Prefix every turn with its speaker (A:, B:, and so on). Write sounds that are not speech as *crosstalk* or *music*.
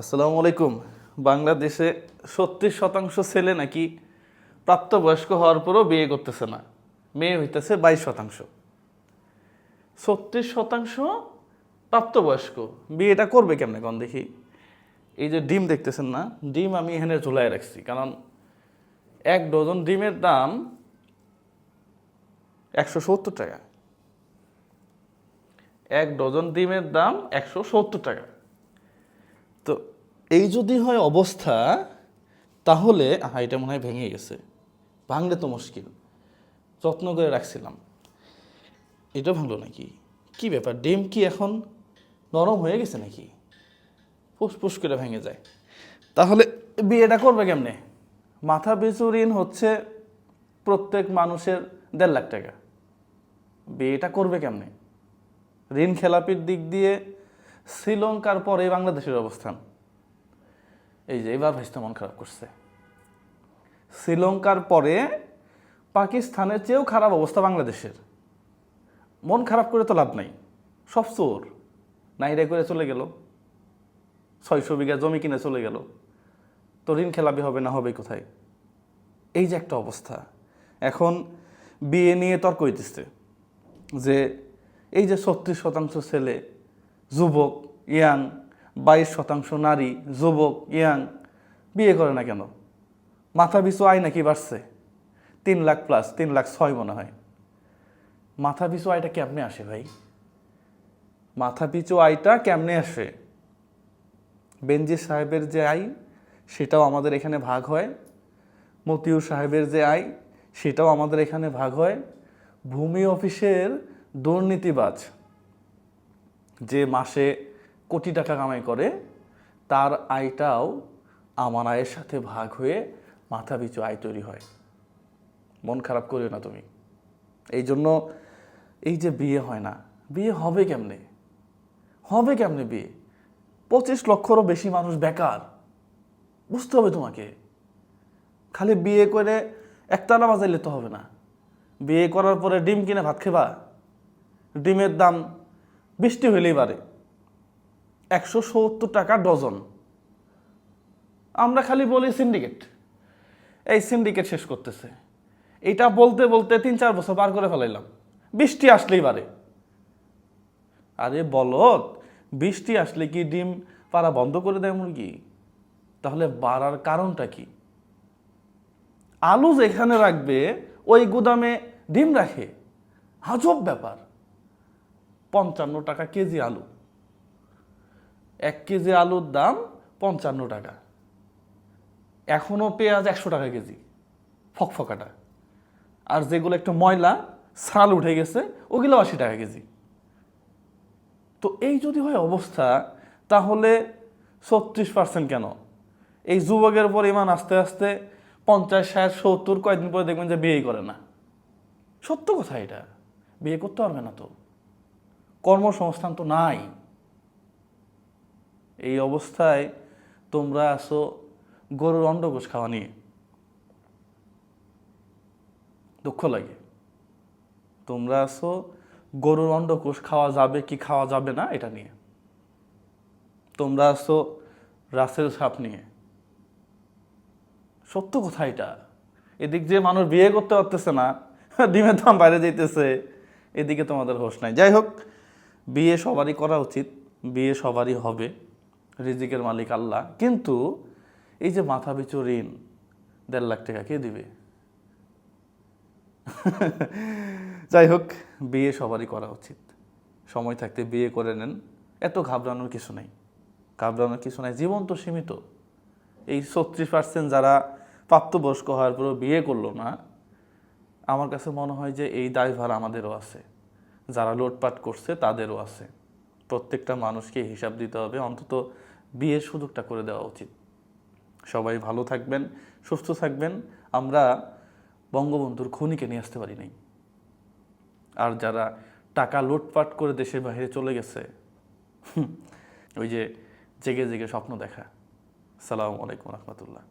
A: আসসালামু আলাইকুম বাংলাদেশে সত্তর শতাংশ ছেলে নাকি প্রাপ্তবয়স্ক হওয়ার পরও বিয়ে করতেছে না। মেয়ে হইতেছে বাইশ শতাংশ। ছত্রিশ শতাংশ প্রাপ্তবয়স্ক, বিয়েটা করবে কেমনে কন দেখি। এই যে ডিম দেখতেছেন না, ডিম আমি এখানে ঝুলাই রাখছি, কারণ এক ডজন ডিমের দাম একশো সত্তর টাকা। এক ডজন ডিমের দাম একশো সত্তর টাকা। এই যদি হয় অবস্থা, তাহলে হ্যাঁ এটা মনে হয় ভেঙে গেছে। ভাঙলে তো মুশকিল। যত্ন করে রাখছিলাম। এটা ভাঙলো নাকি? কি ব্যাপার? ডিম কি এখন নরম হয়ে গেছে নাকি? ফুসফুস করে ভেঙে যায়। তাহলে বিয়েটা করবে কেমনে? মাথা পিছু ঋণ হচ্ছে প্রত্যেক মানুষের দেড় লাখ টাকা। বিয়েটা করবে কেমনে? ঋণ খেলাপির দিক দিয়ে শ্রীলঙ্কার পরে বাংলাদেশের অবস্থান। এই যে এবার ভাইসটা মন খারাপ করছে। শ্রীলঙ্কার পরে পাকিস্তানের চেয়েও খারাপ অবস্থা বাংলাদেশের। মন খারাপ করে তো লাভ নাই। সব চোর। নাইরা করে চলে গেল। ছয়শো বিঘা জমি কিনে চলে গেল। তো ঋণ খেলাপি হবে না হবে কোথায়? এই যে একটা অবস্থা। এখন বিয়ে নিয়ে তর্ক হইতেছে যে, এই যে ছত্রিশ শতাংশ ছেলে, যুবক, ইয়াং বাইশ শতাংশ নারী, যুবক, ইয়াং বিয়ে করে না কেন? মাথা পিছু আয় নাকি বাড়ছে? তিন লাখ প্লাস তিন লাখ ছয় মনে হয়। মাথা পিছু আয়টা কেমনে আসে ভাই? মাথা পিছু আয়টা কেমনে আসে? বেনজির সাহেবের যে আয়, সেটাও আমাদের এখানে ভাগ হয়। মতিউর সাহেবের যে আয়, সেটাও আমাদের এখানে ভাগ হয়। ভূমি অফিসের দুর্নীতিবাজ যে মাসে কোটি টাকা কামাই করে, তার আয়টাও আমার আয়ের সাথে ভাগ হয়ে মাথা পিছু আয় তৈরি হয়। মন খারাপ করিও না তুমি। এই জন্য এই যে বিয়ে হয় না, বিয়ে হবে কেমনে? হবে কেমনে বিয়ে? পঁচিশ লক্ষরও বেশি মানুষ বেকার। বুঝতে হবে তোমাকে। খালি বিয়ে করে একতালা বাজাইলে তো হবে না। বিয়ে করার পরে ডিম কিনে ভাত খেবা। ডিমের দাম বৃষ্টি হইলেই বাড়ে। একশো সত্তর টাকা ডজন। আমরা খালি বলি সিন্ডিকেট। এই সিন্ডিকেট শেষ করতেছে। এটা বলতে বলতে তিন চার বছর পার করে ফেলাইলাম। বৃষ্টি আসলেই বাড়ে। আরে বলত বৃষ্টি আসলে কি ডিম পাড়া বন্ধ করে দেয় মুরগি? তাহলে বাড়ার কারণটা কি? আলু যেখানে রাখবে, ওই গুদামে ডিম রাখে। আজব ব্যাপার। পঞ্চান্ন টাকা কেজি আলু। এক কেজি আলুর দাম পঞ্চান্ন টাকা। এখনও পেঁয়াজ একশো টাকা কেজি, ফকফকাটা। আর যেগুলো একটু ময়লা, ছাল উঠে গেছে, ওগুলো আশি টাকা কেজি। তো এই যদি হয় অবস্থা, তাহলে ছত্রিশ পার্সেন্ট কেন? এই যুবকের পরিমাণ আস্তে আস্তে পঞ্চাশ, ষাট, সত্তর কয়েকদিন পরে দেখবেন যে বিয়েই করে না। সত্য কথা এটা। বিয়ে করতে পারবে না তো। কর্মসংস্থান তো নাই। এই অবস্থায় তোমরা আসো গরুর অন্ডকোষ খাওয়া নিয়ে। দুঃখ লাগে। তোমরা আসো গরুর অন্ডকোষ খাওয়া যাবে কি খাওয়া যাবে না এটা নিয়ে। তোমরা আসো রাসেল সাপ নিয়ে। সত্য কথা এটা। এদিক যে মানুষ বিয়ে করতে পারতেছে না, ডিমের দাম বাইরে যেতেছে এদিকে তোমাদের হোশ নাই। যাই হোক, বিয়ে সবারই করা উচিত, বিয়ে সবারই হবে। রিজিকের মালিক আল্লাহ। কিন্তু এই যে মাথা পিছু ঋণ, দেড় লাখ টাকা কে দিবে? *laughs* যাই হোক, বিয়ে সবারই করা উচিত। সময় থাকতে বিয়ে করে নেন। এত ঘাবড়ানোর কিছু নেই। ঘাবড়ানোর কিছু নাই, জীবন তো সীমিত। এই ছত্রিশ পার্সেন্ট যারা প্রাপ্তবয়স্ক হওয়ার পরেও বিয়ে করল না, আমার কাছে মনে হয় যে এই দায়ভার আমাদেরও আছে। যারা লোটপাট করছে, তাদেরও আছে। প্রত্যেকটা মানুষকে হিসাব দিতে হবে। অন্তত বিয়ের সুযোগটা করে দেওয়া উচিত। সবাই ভালো থাকবেন, সুস্থ থাকবেন। আমরা বঙ্গবন্ধুর খুনিকে নিয়ে আসতে পারি নাই। আর যারা টাকা লুটপাট করে দেশের বাইরে চলে গেছে ওই যে জেগে জেগে স্বপ্ন দেখা। সালাম আলাইকুম রহমতুল্লাহ।